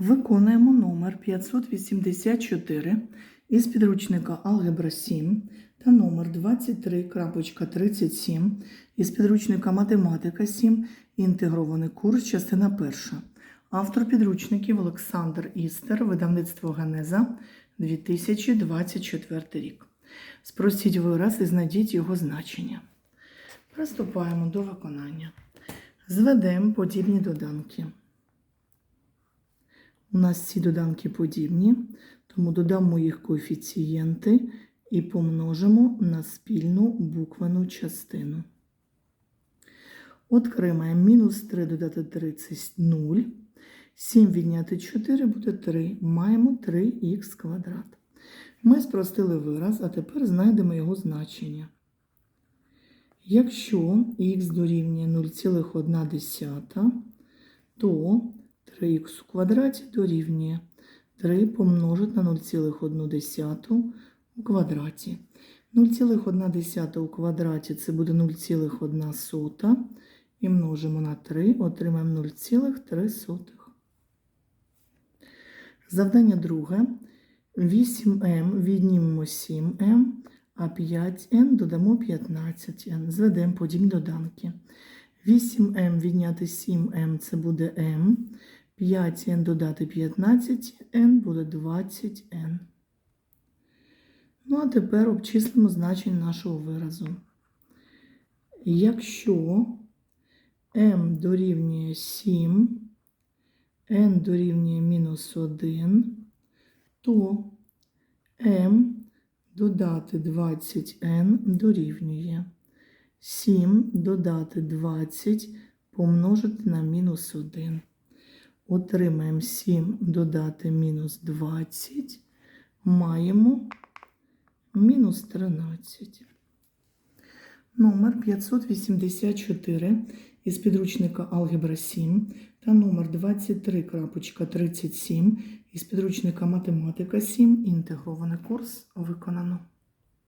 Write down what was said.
Виконуємо номер 584 із підручника Алгебра 7 та номер 23.37 із підручника Математика 7. Інтегрований курс, частина 1. Автор підручників Олександр Істер, видавництво Генеза 2024 рік. Спростіть вираз і знайдіть його значення. Приступаємо до виконання. Зведемо подібні доданки. У нас ці доданки подібні, тому додамо їх коефіцієнти і помножимо на спільну буквену частину. Отримаємо мінус 3 додати 3 це 0. 7 відняти 4 буде 3. Маємо 3х квадрат. Ми спростили вираз, а тепер знайдемо його значення. Якщо х дорівнює 0,1, то 3х у квадраті дорівнює 3 помножити на 0,1 у квадраті. 0,1 у квадраті це буде 0,1. І множимо на 3, отримаємо 0,3. Завдання друге. 8m віднімемо 7m, а 5n додамо 15n. Зведемо подібні доданки. 8m відняти 7m це буде m. 5n додати 15n буде 20n. Ну, а тепер обчислимо значення нашого виразу. Якщо m дорівнює 7, n дорівнює мінус 1, то m додати 20n дорівнює 7 додати 20 помножити на мінус 1. Отримаємо 7 додати мінус 20, маємо мінус 13. Номер 584 із підручника Алгебра 7 та номер 23.37 із підручника Математика 7. Інтегрований курс виконано.